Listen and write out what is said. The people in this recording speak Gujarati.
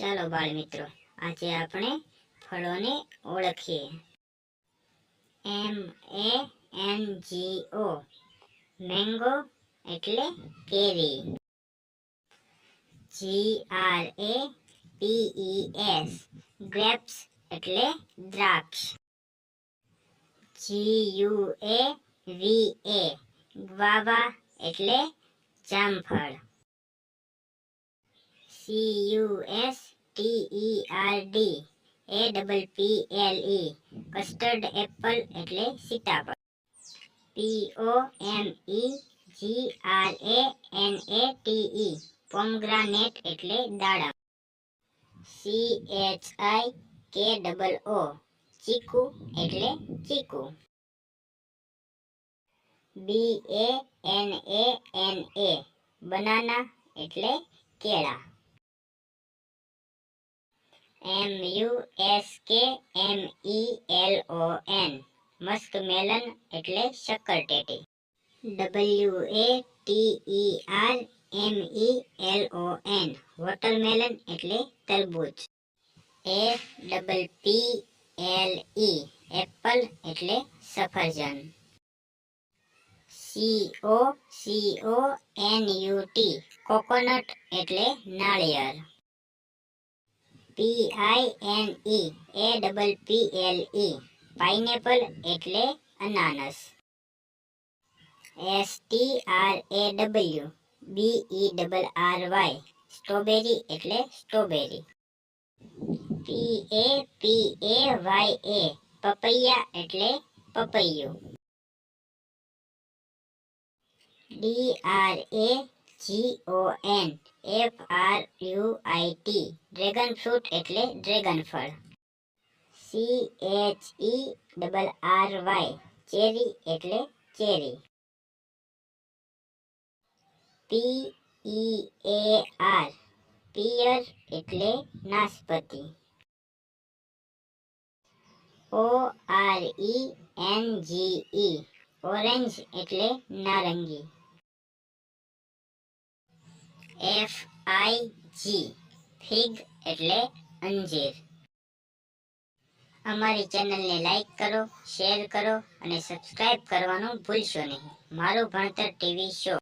ચાલો બાળ મિત્રો, આજે આપણે ફળોને ઓળખીએ. એમ A N G O, mango એટલે કેરી. G R A P E S, grapes એટલે દ્રાક્ષ. જી યુ એ વી એ, ગ્વાવા એટલે જામફળ. C U S T E R D A double P L E custard apple એટલે સીતાફળ. P O M E G R A N A T E pomegranate એટલે દાડમ સી એચ આઈ કે ડબલ ઓ ચીકુ એટલે ચીકુ. B A N A N A banana એટલે કેળા. M U S K M E L O N musk melon એટલે શક્કરટેટી W A T E R M E L O N watermelon એટલે તરબૂચ. A double P L E apple એટલે સફરજન. C O C O N U T coconut એટલે નાળિયેર. P I N E A double P L E pineapple એટલે અનાનસ. S T R A W B E double R Y strawberry એટલે strawberry P A P A Y A papaya એટલે પપૈયું D R A G O N F R U I T dragon fruit એટલે ડ્રેગન ફળ. C H E double R Y cherry એટલે cherry P E A R pear એટલે નાશપતિ. O R E N G E orange એટલે નારંગી. એફ આઈ જી ફિગ એટલે અંજીર. અમારી ચેનલને લાઈક કરો, શેર કરો અને સબસ્ક્રાઇબ કરવાનું ભૂલશો નહીં. મારું ભણતર ટીવી શો.